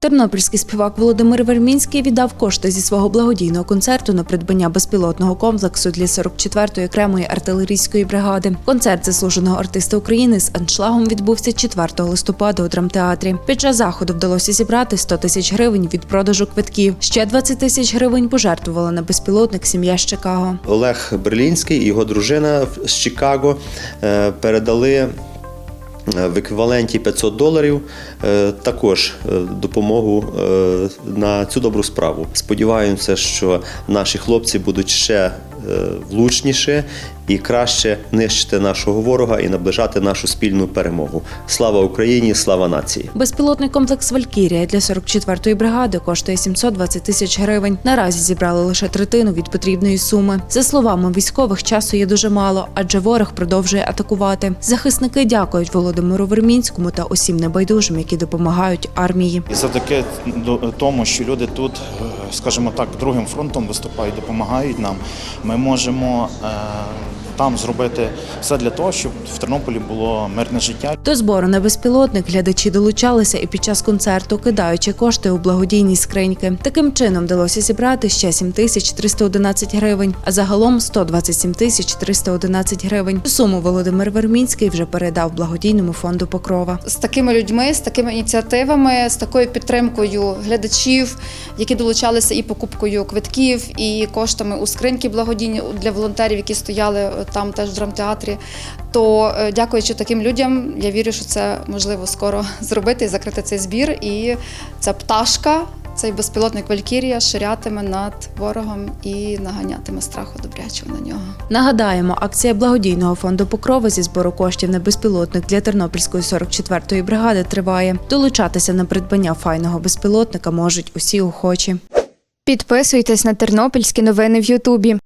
Тернопільський співак Володимир Вермінський віддав кошти зі свого благодійного концерту на придбання безпілотного комплексу для 44-ї окремої артилерійської бригади. Концерт заслуженого артиста України з аншлагом відбувся 4 листопада у драмтеатрі. Під час заходу вдалося зібрати 100 тисяч гривень від продажу квитків. Ще 20 тисяч гривень пожертвувала на безпілотник сім'я з Чикаго. Олег Берлінський і його дружина з Чикаго е, передали в еквіваленті 500 доларів е, також е, допомогу е, на цю добру справу. Сподіваємося, що наші хлопці будуть ще е, влучніші і краще нищити нашого ворога і наближати нашу спільну перемогу. Слава Україні! Слава нації! Безпілотний комплекс Валькірія для 44-ї бригади коштує 720 тисяч гривень. Наразі зібрали лише третину від потрібної суми. За словами військових, часу є дуже мало, адже ворог продовжує атакувати. Захисники дякують Володимиру Вермінському та усім небайдужим, які допомагають армії. І завдяки до- тому, що люди тут, е, скажімо так, другим фронтом виступають, допомагають нам, ми можемо е, там зробити все для того, щоб в Тернополі було мирне життя. До збору на безпілотник глядачі долучалися і під час концерту, кидаючи кошти у благодійні скриньки. Таким чином вдалося зібрати ще 7 тисяч 311 гривень, а загалом 127 тисяч 311 гривень. Суму Володимир Вермінський вже передав благодійному фонду Покрова. з такими людьми, з такими ініціативами, з такою підтримкою глядачів, які долучалися і покупкою квитків, і коштами у скриньки благодійні для волонтерів, які стояли там теж в драмтеатрі. То е, дякуючи таким людям, я вірю, що це можливо скоро зробити і закрити цей збір. І ця пташка, цей безпілотник Валькірія ширятиме над ворогом і наганятиме страху добрячого на нього. Нагадаємо, акція благодійного фонду Покрова зі збору коштів на безпілотник для Тернопільської 44-ї бригади триває. Долучатися на придбання файного безпілотника можуть усі охочі. Підписуйтесь на тернопільські новини в Ютубі.